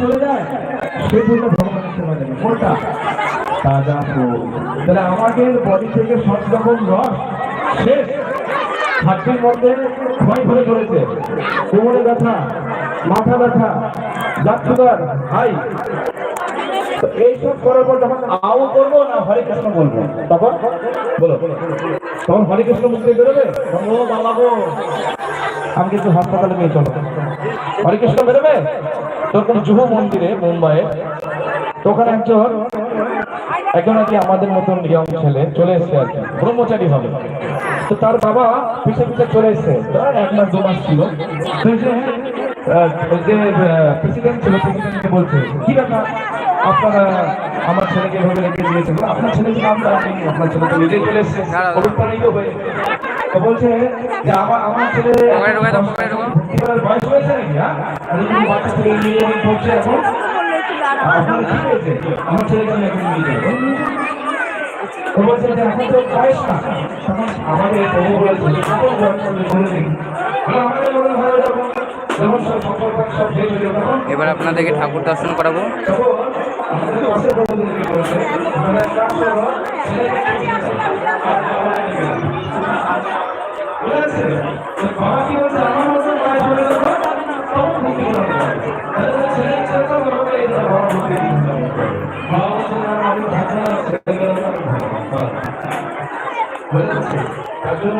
করে যায় সেই তাজা তাহলে আমাদের বডি থেকে সব রকম রস শেষ মধ্যে ক্ষয় ভরে চলেছে কোমরে ব্যথা মাথা ব্যথা ব্লাড সুগার, হাই। এইসব করার পর যখন আও করব না হরে কৃষ্ণ বলব? তখন বলো তখন হরে কৃষ্ণ মুখে বেরোবে? আমি কিন্তু হাসপাতালে নিয়ে চলো। হরে কৃষ্ণ বেরোবে? তখন জুহু মন্দিরে, মুম্বাইয়ে? তো ওখানে একজন একজন আর কি আমাদের মতন ইয়ং ছেলে চলে এসছে আর কি, ব্রহ্মচারী হবে। তো তার বাবা পিছে পিছে চলে এসছে। এক মাস, দু মাস ছিল। যে প্রেসিডেন্ট ছিল প্রেসিডেন্টকে কি ব্যাপার আমার ছেলেকে এভাবে রেখে দিয়েছেন আপনার ছেলে কি নাম দাঁড়ানি আপনার ছেলে তো নিজেই চলে এসছে বলছে যে আমার আমার ছেলে বয়স হয়েছে নাকি হ্যাঁ ছেলে ইঞ্জিনিয়ারিং এখন আপনার কি আমার ছেলেকে এবার আপনাদেরকে ঠাকুর দর্শন করাবো।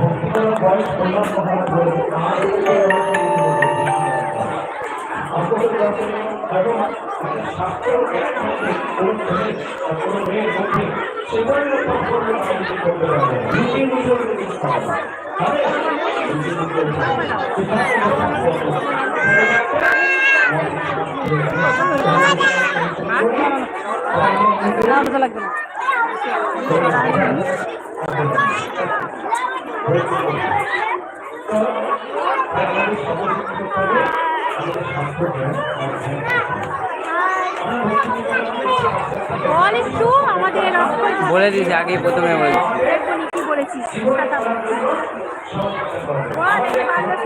ভক্তি বয়স কল্যাণ এবং মধ্যে কোন মেয়ের মধ্যে সেভাবে সম্পর্ক করতে পারবেন নিজে নিজের নিজে নিজের বল দিয়েছি আগেই প্রথমে বলে। কি বলেছিস। বল, এই বাজারে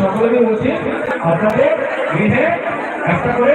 সকলেরই উচিত আপনাদের গৃহে একটা করে